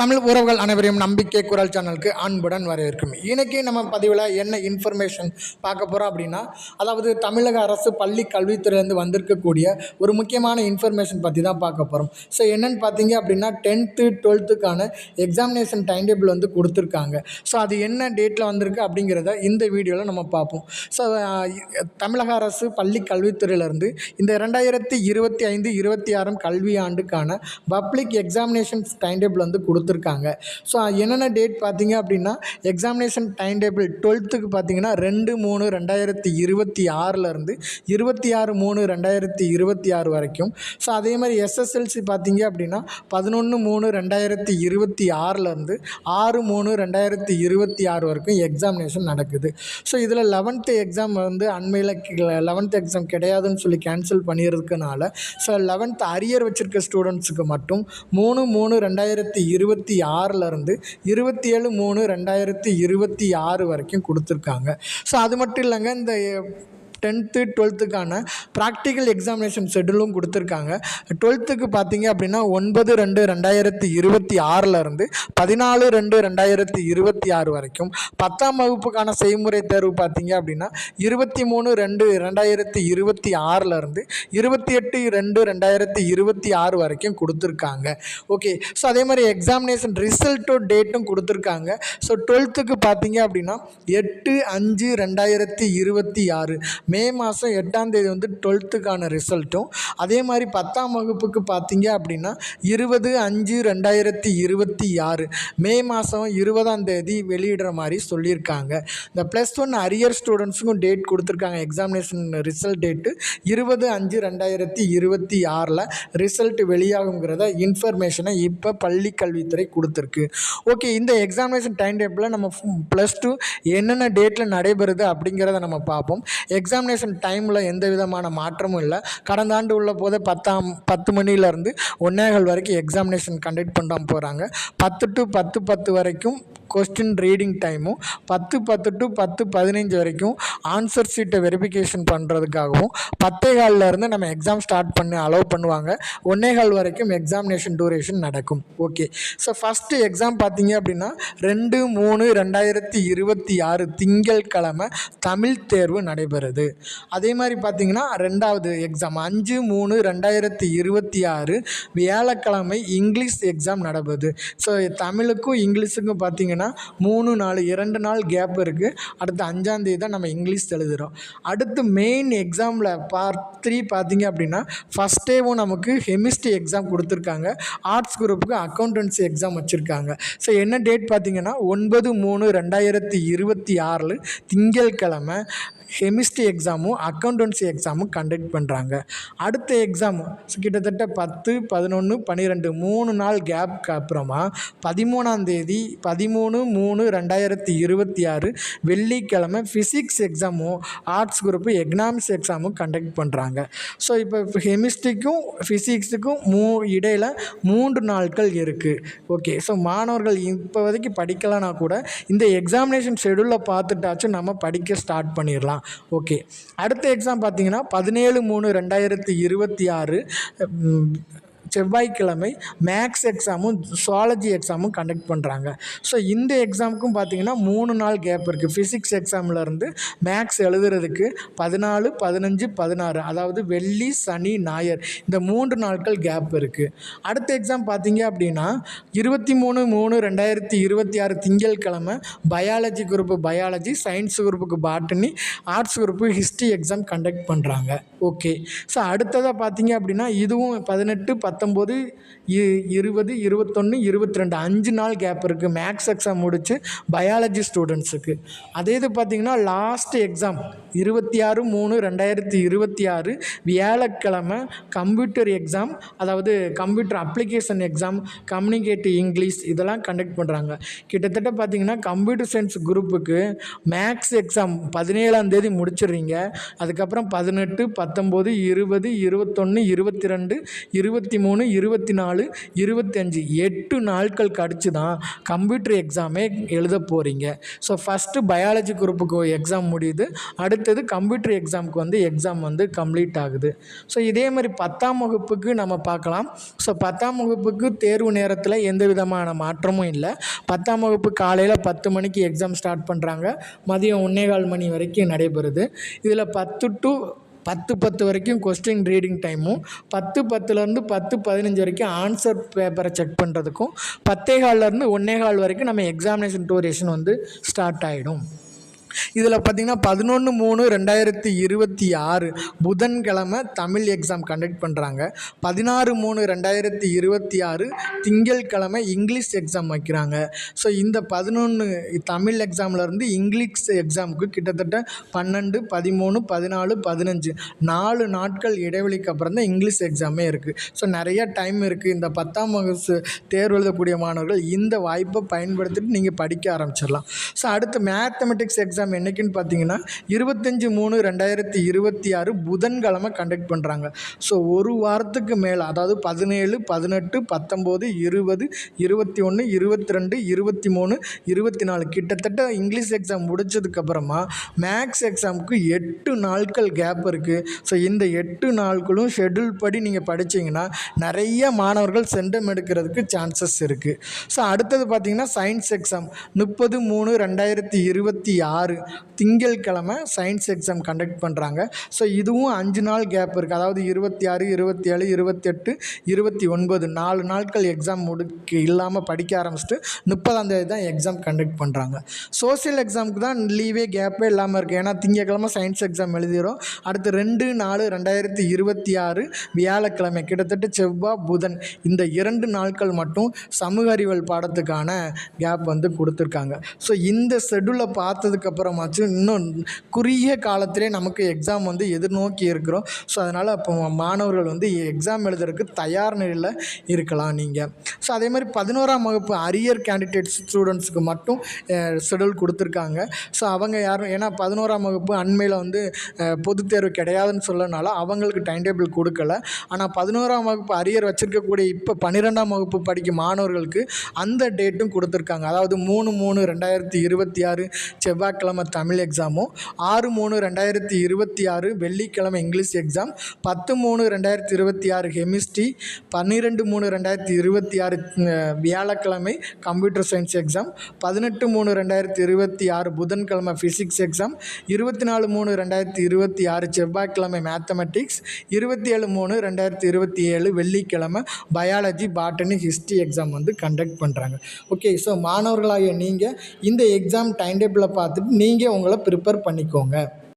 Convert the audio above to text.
தமிழ் உறவுகள் அனைவரையும் நம்பிக்கை குரல் சேனலுக்கு அன்புடன் வரவேற்கும். இன்றைக்கி நம்ம பதிவில் என்ன இன்ஃபர்மேஷன் பார்க்க போகிறோம் அப்படின்னா அதாவது தமிழக அரசு பள்ளி கல்வித்துறையிலேருந்து வந்திருக்கக்கூடிய ஒரு முக்கியமான இன்ஃபர்மேஷன் பற்றி தான் பார்க்க போகிறோம் ஸோ என்னென்னு பார்த்தீங்க அப்படின்னா டென்த்து டுவெல்த்துக்கான எக்ஸாமினேஷன் டைம் டேபிள் வந்து கொடுத்துருக்காங்க. ஸோ அது என்ன டேட்டில் வந்திருக்கு அப்படிங்கிறத இந்த வீடியோவில் நம்ம பார்ப்போம். ஸோ தமிழக அரசு பள்ளி கல்வித்துறையிலேருந்து இந்த ரெண்டாயிரத்தி இருபத்தி ஐந்து இருபத்தி ஆறாம் கல்வி ஆண்டுக்கான பப்ளிக் எக்ஸாமினேஷன் டைம் டேபிள் வந்து கொடுத்து கொடுத்துருக்காங்க. ஸோ என்னென்ன டேட் பார்த்தீங்க அப்படின்னா எக்ஸாமினேஷன் டைம் டேபிள் டுவெல்த்துக்கு பார்த்தீங்கன்னா ரெண்டு மூணு ரெண்டாயிரத்தி இருபத்தி ஆறுலேருந்து இருபத்தி ஆறு மூணு ரெண்டாயிரத்தி இருபத்தி ஆறு வரைக்கும். ஸோ அதே மாதிரி எஸ்எஸ்எல்சி பார்த்தீங்க அப்படின்னா பதினொன்று மூணு ரெண்டாயிரத்தி இருபத்தி ஆறுலேருந்து ஆறு மூணு ரெண்டாயிரத்தி இருபத்தி ஆறு வரைக்கும் எக்ஸாமினேஷன் நடக்குது. ஸோ இதில் லெவன்த்து எக்ஸாம் வந்து அண்மையில் லெவன்த் எக்ஸாம் கிடையாதுன்னு சொல்லி கேன்சல் பண்ணியிருக்கனால ஸோ லெவன்த் அரியர் வச்சுருக்க ஸ்டூடெண்ட்ஸுக்கு மட்டும் மூணு மூணு ரெண்டாயிரத்தி இருபத்தி ஆறிலேருந்து இருபத்தி ஏழு மூணு ரெண்டாயிரத்தி இருபத்தி ஆறு வரைக்கும் கொடுத்துருக்காங்க. ஸோ அது மட்டும் இல்லைங்க இந்த டென்த்து டுவெல்த்துக்கான ப்ராக்டிக்கல் எக்ஸாமினேஷன் ஷெட்யூலும் கொடுத்துருக்காங்க. டுவெல்த்துக்கு பார்த்தீங்க அப்படின்னா ஒன்பது ரெண்டு ரெண்டாயிரத்தி இருபத்தி ஆறிலிருந்து பதினாலு ரெண்டு ரெண்டாயிரத்தி இருபத்தி ஆறு வரைக்கும். பத்தாம் வகுப்புக்கான செய்முறை தேர்வு பார்த்தீங்க அப்படின்னா இருபத்தி மூணு ரெண்டு ரெண்டாயிரத்தி இருபத்தி ஆறிலிருந்து இருபத்தி எட்டு ரெண்டு ரெண்டாயிரத்தி இருபத்தி ஆறு வரைக்கும் கொடுத்துருக்காங்க. ஓகே ஸோ அதே மாதிரி எக்ஸாமினேஷன் ரிசல்ட்டும் டேட்டும் கொடுத்துருக்காங்க. ஸோ டுவெல்த்துக்கு பார்த்தீங்க அப்படின்னா எட்டு அஞ்சு ரெண்டாயிரத்தி இருபத்தி ஆறு. மே மாதம் எட்டாம் தேதி வந்து டுவெல்த்துக்கான ரிசல்ட்டும். அதே மாதிரி பத்தாம் வகுப்புக்கு பார்த்தீங்க அப்படின்னா இருபது அஞ்சு ரெண்டாயிரத்தி இருபத்தி ஆறு. மே மாதம் இருபதாம் தேதி வெளியிடுற மாதிரி சொல்லியிருக்காங்க. இந்த ப்ளஸ் ஒன் அரியர் ஸ்டூடெண்ட்ஸுக்கும் டேட் கொடுத்துருக்காங்க. எக்ஸாமினேஷன் ரிசல்ட் டேட்டு இருபது அஞ்சு ரெண்டாயிரத்தி இருபத்தி ஆறில் ரிசல்ட் வெளியாகுங்கிறத இன்ஃபர்மேஷனை இப்போ பள்ளி கல்வித்துறை கொடுத்துருக்கு. ஓகே இந்த எக்ஸாமினேஷன் டைம் டேபிளில் நம்ம ப்ளஸ் டூ என்னென்ன டேட்டில் நடைபெறுது அப்படிங்கிறத நம்ம பார்ப்போம். எக்ஸாம் எக்ஸாமினேஷன் டைமில் எந்த விதமான மாற்றமும் இல்லை. கடந்த ஆண்டு உள்ள போதே பத்தாம் பத்து மணிலேருந்து ஒன்னேகால் வரைக்கும் எக்ஸாமினேஷன் கண்டக்ட் பண்ணாமல் போகிறாங்க பத்து டு பத்து பத்து வரைக்கும் கொஸ்டின் ரீடிங் டைமும் பத்து பத்து டு பத்து பதினஞ்சு வரைக்கும் ஆன்சர் சீட்டை வெரிஃபிகேஷன் பண்ணுறதுக்காகவும் பத்தே இருந்து நம்ம எக்ஸாம் ஸ்டார்ட் பண்ணி அலோவ் பண்ணுவாங்க. ஒன்னே கால் வரைக்கும் எக்ஸாமினேஷன் டூரேஷன் நடக்கும். ஓகே ஸோ ஃபஸ்ட்டு எக்ஸாம் பார்த்தீங்க அப்படின்னா ரெண்டு மூணு ரெண்டாயிரத்தி இருபத்தி ஆறு திங்கள் கிழமை தமிழ் தேர்வு நடைபெறுது. அதே மாதிரி பார்த்தீங்கன்னா ரெண்டாவது எக்ஸாம் அஞ்சு மூணு ரெண்டாயிரத்தி இருபத்தி ஆறு வியாழக்கிழமை இங்கிலீஷ் எக்ஸாம் நடப்புது. ஸோ தமிழுக்கும் இங்கிலீஷுக்கும் பார்த்தீங்கன்னா மூணு நாலு இரண்டு நாள் கேப் இருக்குது அடுத்து அஞ்சாந்தேதி தான் நம்ம இங்கிலீஷ் எழுதுகிறோம் அடுத்து மெயின் எக்ஸாமில் பார்ட் த்ரீ பார்த்தீங்க அப்படின்னா ஃபஸ்ட் டேவும் நமக்கு கெமிஸ்ட்ரி எக்ஸாம் கொடுத்துருக்காங்க. ஆர்ட்ஸ் குரூப்புக்கு அக்கௌண்டன்சி எக்ஸாம் வச்சுருக்காங்க. ஸோ என்ன டேட் பார்த்தீங்கன்னா ஒன்பது மூணு ரெண்டாயிரத்தி இருபத்தி ஆறில் திங்கட்கிழமை கெமிஸ்ட்ரி எக்ஸாமும் அக்கௌண்டன்சி எக்ஸாமும் கண்டக்ட் பண்ணுறாங்க அடுத்த எக்ஸாம் கிட்டத்தட்ட பத்து பதினொன்று பன்னிரெண்டு மூணு நாள் கேப்க்கு அப்புறமா பதிமூணாம் தேதி பதிமூணு மூணு ரெண்டாயிரத்தி இருபத்தி ஆறு வெள்ளிக்கிழமை ஃபிசிக்ஸ் எக்ஸாமும் ஆர்ட்ஸ் குரூப்பு எக்கனாமிக்ஸ் எக்ஸாமும் கண்டக்ட் பண்ணுறாங்க ஸோ இப்போ கெமிஸ்ட்ரிக்கும் ஃபிசிக்ஸுக்கும் மூ இடையில் மூன்று நாட்கள் இருக்குது ஓகே ஸோ மாணவர்கள் இப்போதைக்கு படிக்கலைன்னா கூட இந்த எக்ஸாமினேஷன் ஷெடியூலில் பார்த்துட்டாச்சும் நம்ம படிக்க ஸ்டார்ட் பண்ணிடலாம். ஓகே அடுத்த எக்ஸாம் பார்த்தீங்கன்னா பதினேழு மூணு ரெண்டாயிரத்தி இருபத்தி ஆறு செவ்வாய்க்கிழமை மேக்ஸ் எக்ஸாமும் சுவாலஜி எக்ஸாமும் கண்டக்ட் பண்ணுறாங்க ஸோ இந்த எக்ஸாமுக்கும் பார்த்தீங்கன்னா மூணு நாள் கேப் இருக்குது ஃபிசிக்ஸ் எக்ஸாம்லேருந்து மேக்ஸ் எழுதுறதுக்கு பதினாலு பதினஞ்சு பதினாறு அதாவது வெள்ளி சனி ஞாயிறு இந்த மூன்று நாட்கள் கேப் இருக்குது அடுத்த எக்ஸாம் பார்த்தீங்க அப்படின்னா இருபத்தி மூணு மூணு ரெண்டாயிரத்தி இருபத்தி ஆறு திங்கட்கிழமை பயாலஜி குரூப்பு பயாலஜி சயின்ஸ் குரூப்புக்கு botany arts group history exam conduct பண்ணுறாங்க ஓகே ஸோ அடுத்ததாக பார்த்தீங்க அப்படின்னா இதுவும் பதினெட்டு பத்தொம்பது இ இருபது இருபத்தொன்று இருபத்தி ரெண்டு அஞ்சு நாள் கேப் இருக்குது மேக்ஸ் எக்ஸாம் முடித்து பயாலஜி ஸ்டூடெண்ட்ஸுக்கு அதே இது பார்த்திங்கன்னா லாஸ்ட் எக்ஸாம் இருபத்தி ஆறு மூணு ரெண்டாயிரத்தி இருபத்தி ஆறு வியாழக்கிழமை கம்ப்யூட்டர் எக்ஸாம் அதாவது computer application exam communicative English இதெல்லாம் கண்டக்ட் பண்ணுறாங்க கிட்டத்தட்ட பார்த்திங்கன்னா கம்ப்யூட்டர் சயின்ஸ் குரூப்புக்கு மேக்ஸ் எக்ஸாம் பதினேழாம் தேதி முடிச்சிடுறீங்க. அதுக்கப்புறம் பதினெட்டு பத்தொம்போது இருபது இருபத்தொன்று இருபத்தி ரெண்டு இருபத்தி மூணு இருபத்தி நாலு இருபத்தஞ்சி எட்டு நாட்கள் கடிச்சு தான் கம்ப்யூட்டர் எக்ஸாமே எழுத போகிறீங்க ஸோ ஃபஸ்ட்டு பயாலஜி குரூப்புக்கு எக்ஸாம் முடியுது. அடுத்தது கம்ப்யூட்டர் எக்ஸாமுக்கு வந்து எக்ஸாம் வந்து கம்ப்ளீட் ஆகுது. ஸோ இதே மாதிரி பத்தாம் வகுப்புக்கு நம்ம பார்க்கலாம். ஸோ பத்தாம் வகுப்புக்கு தேர்வு நேரத்தில் எந்த விதமான மாற்றமும் இல்லை. பத்தாம் வகுப்பு காலையில் பத்து மணிக்கு எக்ஸாம் ஸ்டார்ட் பண்ணுறாங்க மதியம் ஒன்னேகால் மணி வரைக்கும் நடைபெறுது. இதில் பத்து டு பத்து பத்து வரைக்கும் கொஸ்டின் ரீடிங் டைமும் பத்து பத்துலேருந்து பத்து பதினஞ்சு வரைக்கும் ஆன்சர் பேப்பரை செக் பண்ணுறதுக்கும் பத்தே கால்லேருந்து ஒன்னே கால் வரைக்கும் நம்ம எக்ஸாமினேஷன் டூரேஷன் வந்து ஸ்டார்ட் ஆகிடும் இதில் பார்த்தீங்கன்னா பதினொன்று மூணு ரெண்டாயிரத்தி இருபத்தி ஆறு புதன்கிழமை தமிழ் எக்ஸாம் கண்டக்ட் பண்ணுறாங்க. பதினாறு மூணு ரெண்டாயிரத்தி இருபத்தி ஆறு திங்கட்கிழமை இங்கிலீஷ் எக்ஸாம் வைக்கிறாங்க. ஸோ இந்த பதினொன்று தமிழ் எக்ஸாம்லேருந்து இங்கிலீஷ் எக்ஸாமுக்கு கிட்டத்தட்ட பன்னெண்டு பதிமூணு பதினாலு பதினஞ்சு நாலு நாட்கள் இடைவெளிக்கு அப்புறம் தான் இங்கிலீஷ் எக்ஸாமே இருக்குது ஸோ நிறைய டைம் இருக்குது இந்த பத்தாம் வகுப்பு தேர்வு எழுதக்கூடிய மாணவர்கள் இந்த வாய்ப்பை பயன்படுத்திட்டு நீங்கள் படிக்க ஆரம்பிச்சிடலாம். ஸோ அடுத்து மேத்தமெட்டிக்ஸ் எக்ஸாம் என்னைக்குன்னு பார்த்தீங்கன்னா இருபத்தஞ்சி மூணு ரெண்டாயிரத்தி இருபத்தி ஆறு புதன்கிழமை கண்டக்ட் பண்ணுறாங்க ஸோ ஒரு வாரத்துக்கு மேலே அதாவது பதினேழு பதினெட்டு பத்தொம்போது இருபது இருபத்தி ஒன்று இருபத்தி ரெண்டு இருபத்தி மூணு இருபத்தி நாலு கிட்டத்தட்ட இங்கிலீஷ் எக்ஸாம் முடிச்சதுக்கப்புறமா மேக்ஸ் எக்ஸாமுக்கு எட்டு நாட்கள் கேப் இருக்குது ஸோ இந்த எட்டு நாட்களும் ஷெட்யூல் படி நீங்கள் படிச்சீங்கன்னா நிறைய மாணவர்கள் சென்டம் எடுக்கிறதுக்கு சான்சஸ் இருக்குது ஸோ அடுத்தது பார்த்தீங்கன்னா சயின்ஸ் எக்ஸாம் முப்பது மூணு ரெண்டாயிரத்தி இருபத்தி ஆறு. திங்கட்கிழமை சயின்ஸ் எக்ஸாம் கண்டக்ட் பண்ணுறாங்க ஸோ இதுவும் அஞ்சு நாள் கேப் இருக்குது அதாவது இருபத்தி ஆறு இருபத்தி ஏழு இருபத்தெட்டு இருபத்தி ஒன்பது நாலு நாட்கள் எக்ஸாம் முடிக்க இல்லாமல் படிக்க ஆரம்பிச்சிட்டு முப்பதாம் தேதி தான் எக்ஸாம் கண்டக்ட் பண்ணுறாங்க சோஷியல் எக்ஸாமுக்கு தான் லீவே கேப்பே இல்லாமல் இருக்குது ஏன்னா திங்கக்கிழமை சயின்ஸ் எக்ஸாம் எழுதிடும் அடுத்து ரெண்டு நாலு ரெண்டாயிரத்தி இருபத்தி ஆறு வியாழக்கிழமை கிட்டத்தட்ட செவ்வாய் புதன் இந்த இரண்டு நாட்கள் மட்டும் சமூக அறிவியல் பாடத்துக்கான கேப் வந்து கொடுத்துருக்காங்க. ஸோ இந்த ஷெட்யூலை அப்புறமாச்சும் இன்னும் குறுகிய காலத்திலே நமக்கு எக்ஸாம் வந்து எதிர்நோக்கி இருக்கிறோம். ஸோ அதனால் அப்போ மாணவர்கள் வந்து எக்ஸாம் எழுதுறதுக்கு தயார் நிலையில் இருக்கலாம் நீங்கள் ஸோ அதே மாதிரி பதினோராம் வகுப்பு அரியர் கேண்டிடேட்ஸ் ஸ்டூடெண்ட்ஸுக்கு மட்டும் ஷெடியூல் கொடுத்துருக்காங்க. ஸோ அவங்க யாரும் ஏன்னா பதினோராம் வகுப்பு அண்மையில் வந்து பொதுத் தேர்வு கிடையாதுன்னு சொல்லனால அவங்களுக்கு டைம் டேபிள் கொடுக்கல. ஆனால் பதினோராம் வகுப்பு அரியர் வச்சுருக்கக்கூடிய இப்போ பன்னிரெண்டாம் வகுப்பு படிக்கும் மாணவர்களுக்கு அந்த டேட்டும் கொடுத்துருக்காங்க. அதாவது மூணு மூணு ரெண்டாயிரத்தி இருபத்தி ஆறு செவ்வாய்க்கிழமை தமிழ் எக்ஸாமும் ஆறு மூணு ரெண்டாயிரத்தி இருபத்தி ஆறு வெள்ளிக்கிழமை இங்கிலீஷ் எக்ஸாம் பத்து மூணு ரெண்டாயிரத்தி இருபத்தி ஆறு கெமிஸ்ட்ரி பன்னிரெண்டு மூணு ரெண்டாயிரத்தி இருபத்தி ஆறு வியாழக்கிழமை கம்ப்யூட்டர் சயின்ஸ் எக்ஸாம் பதினெட்டு மூணு ரெண்டாயிரத்தி இருபத்தி ஆறு புதன்கிழமை ஃபிசிக்ஸ் எக்ஸாம் இருபத்தி நாலு மூணு ரெண்டாயிரத்தி இருபத்தி ஆறு செவ்வாய்க்கிழமை மேத்தமெட்டிக்ஸ் இருபத்தி ஏழு மூணு ரெண்டாயிரத்தி இருபத்தி ஏழு வெள்ளிக்கிழமை பயாலஜி பாட்டனி ஹிஸ்ட்ரி எக்ஸாம் வந்து கண்டக்ட் பண்ணுறாங்க ஓகே ஸோ மாணவர்களாகிய நீங்கள் இந்த எக்ஸாம் டைம் டேபிளை பார்த்துட்டு நீங்கள் உங்களை ப்ரிப்பேர் பண்ணிக்கோங்க.